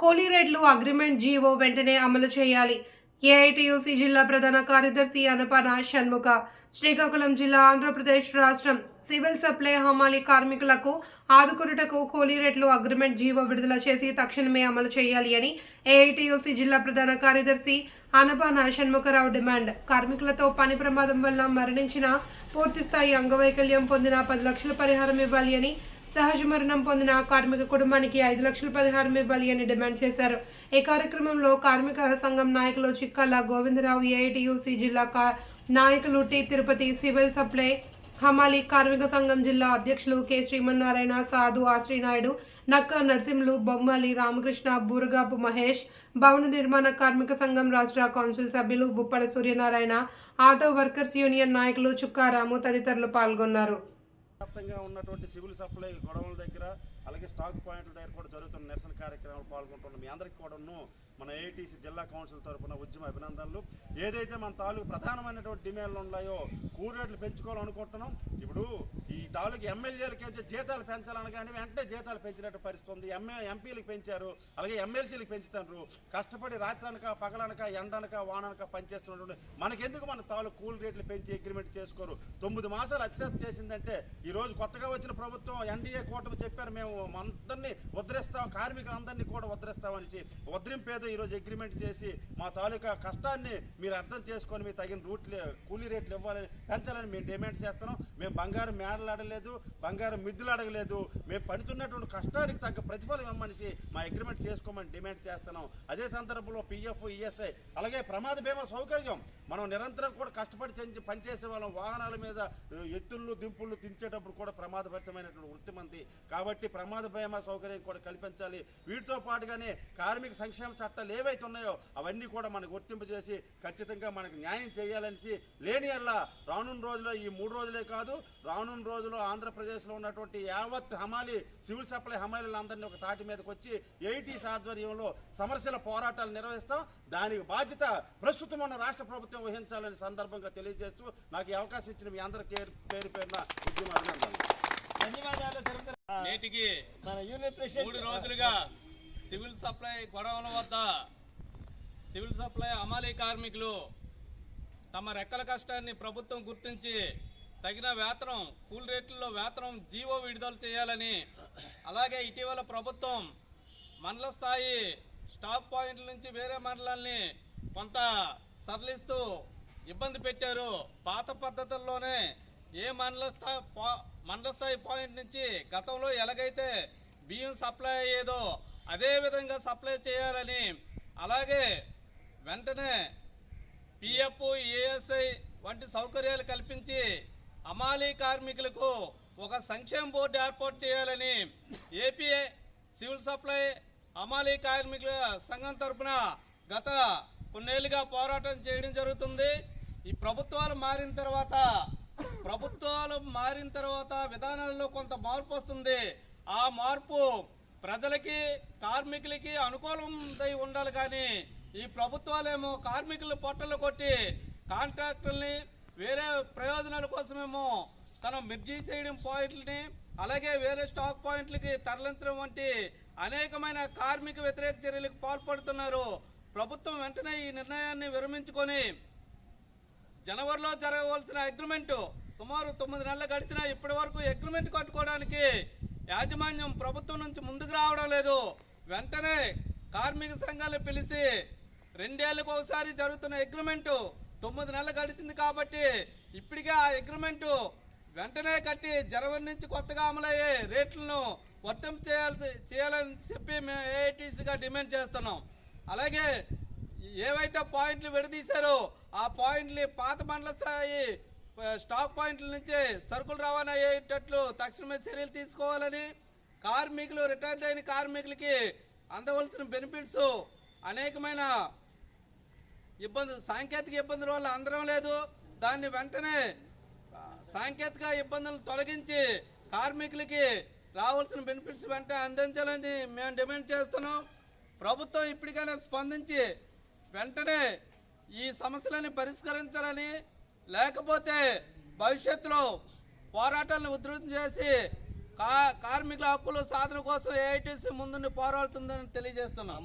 కూలీ రేట్లు agreement GO వెంటనే అమలు చేయాలి. ఏఐటియుసి జిల్లా ప్రధాన కార్యదర్శి అనపన షణ్ముఖ శ్రీకాకుళం జిల్లా ఆంధ్రప్రదేశ్ రాష్ట్రం సివిల్ సప్లై హమాలి కార్మికులకు ఆదుకున్నటకు కూలీ రేట్లు అగ్రిమెంట్ జీవో విడుదల చేసి తక్షణమే అమలు చేయాలి అని ఏఐటియుసి జిల్లా ప్రధాన కార్యదర్శి అనపాన షణ్ముఖరావు డిమాండ్. కార్మికులతో పని ప్రమాదం వల్ల మరణించిన పూర్తిస్థాయి అంగవైకల్యం పొందిన పది లక్షల పరిహారం ఇవ్వాలి అని సహజ మరణం పొందిన కార్మిక కుటుంబానికి ఐదు లక్షల పరిహారం ఇవ్వాలి అని డిమాండ్ చేశారు. ఈ కార్యక్రమంలో కార్మిక సంఘం నాయకులు చిక్కల గోవిందరావు ఏఐటియూసీ జిల్లా కా- నాయకులు టి తిరుపతి సివిల్ సప్లై హమాలి కార్మిక సంఘం జిల్లా అధ్యక్షులు కె శ్రీమన్నారాయణ సాధు ఆశ్రీనాయుడు నక్క నరసింహులు బొమ్మలి రామకృష్ణ బూరగాపు మహేష్ భవన నిర్మాణ కార్మిక సంఘం రాష్ట్ర కౌన్సిల్ సభ్యులు Buppada Suryanarayana auto workers union నాయకులు చుక్కారాము తదితరులు పాల్గొన్నారు. వ్యాప్తంగా ఉన్నటువంటి సివిల్ సప్లై గొడవల దగ్గర అలాగే స్టాక్ పాయింట్ల దగ్గర కూడా జరుగుతున్న నిరసన కార్యక్రమాలు పాల్గొంటున్న మీ అందరికీ కూడాను మన ఏటీసీ జిల్లా కౌన్సిల్ తరఫున ఉద్యమ అభినందనలు. ఏదైతే మన తాలూకు ప్రధానమైనటువంటి డిమాండ్లు ఉన్నాయో కూరేట్లు పెంచుకోవాలనుకుంటున్నాం. ఇప్పుడు ఈ తాలూకు ఎమ్మెల్యేలకి అయితే జీతాలు పెంచాలనగానే వెంటనే జీతాలు పెంచినట్టు పరిస్థితి ఉంది ఎంఏ ఎంపీలకు పెంచారు అలాగే ఎమ్మెల్సీలకు పెంచుతారు. కష్టపడి రాత్రనక పగలనక ఎండనక వాననక పనిచేస్తున్నటువంటి మనకెందుకు మన తాలూకు కూల్ రేట్లు పెంచి అగ్రిమెంట్ చేసుకోరు? తొమ్మిది మాసాలు అశ్రద్ధ చేసిందంటే ఈ రోజు కొత్తగా వచ్చిన ప్రభుత్వం ఎన్డీఏ కూటమి చెప్పారు మేము అందరినీ వదిలేస్తాం కార్మికులందరినీ కూడా ఉద్ధరిస్తాం అనేసి ఉద్ధరింపేదో ఈరోజు అగ్రిమెంట్ చేసి మా తాలూకా కష్టాన్ని మీరు అర్థం చేసుకొని మీరు తగిన రూట్లు కూలీ రేట్లు ఇవ్వాలని పెంచాలని మేము డిమాండ్ చేస్తున్నాం. మేము బంగారం మేడలు అడగలేదు బంగారం మిద్దులు అడగలేదు మేము పడుతున్నటువంటి కష్టానికి తగ్గ ప్రతిఫలం ఇవ్వమనిసి మా అగ్రిమెంట్ చేసుకోమని డిమాండ్ చేస్తున్నాం. అదే సందర్భంలో పిఎఫ్ ఈఎస్ఐ అలాగే ప్రమాద బీమా సౌకర్యం. మనం నిరంతరం కూడా కష్టపడి చెంచి పనిచేసే వాళ్ళం. వాహనాల మీద ఎత్తుళ్ళు దింపుళ్ళు దించేటప్పుడు కూడా ప్రమాదభరితమైనటువంటి వృత్తి మంది. కాబట్టి ప్రమాద భయమా సౌకర్యం కూడా కల్పించాలి. వీటితో పాటుగానే కార్మిక సంక్షేమ చట్టాలు ఏవైతే ఉన్నాయో అవన్నీ కూడా మనకు గుర్తింపు చేసి ఖచ్చితంగా మనకు న్యాయం చేయాలనేసి లేని అలా రానున్న రోజుల్లో ఈ మూడు రోజులే కాదు రానున్న రోజుల్లో ఆంధ్రప్రదేశ్లో ఉన్నటువంటి యావత్ హమాలి సివిల్ సప్లై హమాలీలందరినీ ఒక తాటి మీదకి వచ్చి ఎయిటీస్ ఆధ్వర్యంలో సమస్యల పోరాటాలు నిర్వహిస్తాం. దానికి బాధ్యత ప్రస్తుతం ఉన్న రాష్ట్ర ప్రభుత్వం వహించాలని సందర్భంగా తెలియజేస్తూ నాకు ఈ అవకాశం ఇచ్చిన మీ అందరి పేరు పేరు పేరున ఉద్యమ అభినందనలు. ధన్యవాదాలు నేటికి మూడు రోజులుగా సివిల్ సప్లై గొడవల వద్ద సివిల్ సప్లై అమాలీ కార్మికులు తమ రెక్కల కష్టాన్ని ప్రభుత్వం గుర్తించి తగిన వేతనం కూల్ రేట్లలో వేతనం జీవో విడుదల చేయాలని అలాగే ఇటీవల ప్రభుత్వం మండల స్థాయి స్టాక్ పాయింట్ల నుంచి వేరే మండలాల్ని కొంత సరళిస్తూ ఇబ్బంది పెట్టారు. పాత పద్ధతుల్లోనే ఏ మండల స్థాయి పా- మండల స్థాయి పాయింట్ నుంచి గతంలో ఎలాగైతే బియ్యం సప్లై అయ్యేదో అదే విధంగా సప్లై చేయాలని అలాగే వెంటనే పిఎఫ్ ఏఎస్ఐ వంటి సౌకర్యాలు కల్పించి అమాలీ కార్మికులకు ఒక సంక్షేమ బోర్డు ఏర్పాటు చేయాలని ఏపీ సివిల్ సప్లై అమాలీ కార్మికుల సంఘం తరపున గత కొన్నేళ్ళుగా పోరాటం చేయడం జరుగుతుంది. ఈ ప్రభుత్వాలు మారిన తర్వాత ప్రభుత్వాలు మారిన తర్వాత విధానాల్లో కొంత మార్పు వస్తుంది. ఆ మార్పు ప్రజలకి కార్మికులకి అనుకూలమై ఉండాలి కానీ ఈ ప్రభుత్వాలేమో కార్మికులు పొట్టలు కొట్టి కాంట్రాక్టుల్ని వేరే ప్రయోజనాల కోసమేమో తన మిర్జీ చేయడం పాయింట్లని అలాగే వేరే స్టాక్ పాయింట్లకి తరలించడం వంటి అనేకమైన కార్మిక వ్యతిరేక చర్యలకు పాల్పడుతున్నారు. ప్రభుత్వం వెంటనే ఈ నిర్ణయాన్ని విరమించుకొని జనవరిలో జరగవలసిన అగ్రిమెంటు సుమారు తొమ్మిది నెలలు గడిచినా ఇప్పటి వరకు అగ్రిమెంట్ కట్టుకోవడానికి యాజమాన్యం ప్రభుత్వం నుంచి ముందుకు రావడం లేదు. వెంటనే కార్మిక సంఘాలు పిలిచి రెండేళ్ళకు ఒకసారి జరుగుతున్న అగ్రిమెంట్ తొమ్మిది నెలలు గడిచింది కాబట్టి ఇప్పటికే ఆ అగ్రిమెంటు వెంటనే కట్టి జనవరి నుంచి కొత్తగా అమలయ్యే రేట్లను వర్తింపు చేయాల్సి చేయాలని చెప్పి మేము ఏఐటీసీగా డిమాండ్ చేస్తున్నాం. అలాగే ఏవైతే పాయింట్లు విడదీశారో ఆ పాయింట్లు పాత మండల స్థాయి స్టాక్ పాయింట్ల నుంచి సరుకులు రవాణా అయ్యేటట్లు తక్షణమే చర్యలు తీసుకోవాలని కార్మికులు రిటైర్ అయిన కార్మికులకి అందవలసిన బెనిఫిట్స్ అనేకమైన ఇబ్బంది సాంకేతిక ఇబ్బందుల వల్ల అందడం లేదు. దాన్ని వెంటనే సాంకేతిక ఇబ్బందులు తొలగించి కార్మికులకి రావాల్సిన బెనిఫిట్స్ వెంటనే అందించాలని మేము డిమాండ్ చేస్తున్నాం. ప్రభుత్వం ఇప్పటికైనా స్పందించి వెంటనే ఈ సమస్యలని పరిష్కరించాలని లేకపోతే భవిష్యత్తులో పోరాటాలను ఉధృతం చేసి కా కార్మికుల హక్కుల సాధన కోసం ఏఐటీసీ ముందుండి పోరాడుతుందని తెలియజేస్తున్నాం.